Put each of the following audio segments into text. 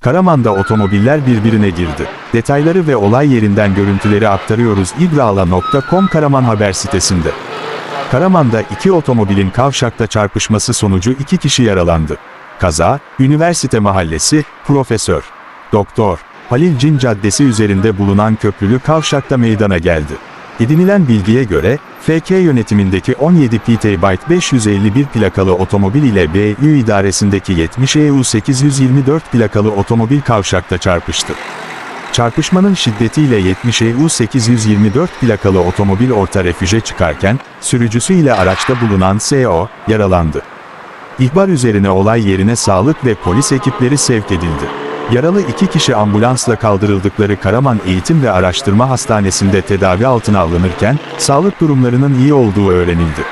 Karaman'da otomobiller birbirine girdi. Detayları ve olay yerinden görüntüleri aktarıyoruz ibrala.com Karaman haber sitesinde. Karaman'da iki otomobilin kavşakta çarpışması sonucu iki kişi yaralandı. Kaza, Üniversite Mahallesi, Profesör. Doktor, Halil Cin Caddesi üzerinde bulunan köprülü kavşakta meydana geldi. Edinilen bilgiye göre, FK yönetimindeki 17 PT Byte 551 plakalı otomobil ile BÜ idaresindeki 70 EU 824 plakalı otomobil kavşakta çarpıştı. Çarpışmanın şiddetiyle 70 EU 824 plakalı otomobil orta refüje çıkarken, sürücüsü ile araçta bulunan SO, yaralandı. İhbar üzerine olay yerine sağlık ve polis ekipleri sevk edildi. Yaralı iki kişi ambulansla kaldırıldıkları Karaman Eğitim ve Araştırma Hastanesi'nde tedavi altına alınırken, sağlık durumlarının iyi olduğu öğrenildi.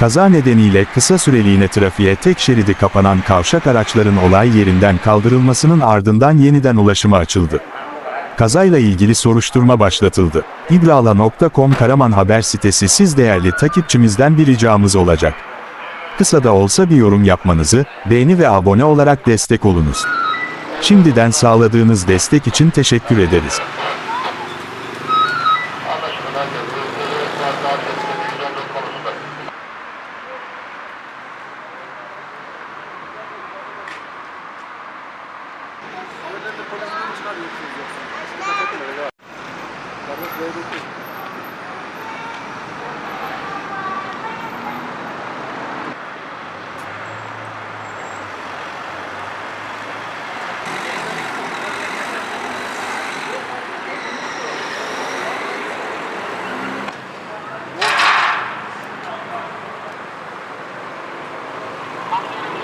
Kaza nedeniyle kısa süreliğine trafiğe tek şeridi kapanan kavşak araçların olay yerinden kaldırılmasının ardından yeniden ulaşıma açıldı. Kazayla ilgili soruşturma başlatıldı. İbrala.com Karaman haber sitesi siz değerli takipçimizden bir ricamız olacak. Kısa da olsa bir yorum yapmanızı, beğeni ve abone olarak destek olunuz. Şimdiden sağladığınız destek için teşekkür ederiz. Anlaşılan biraz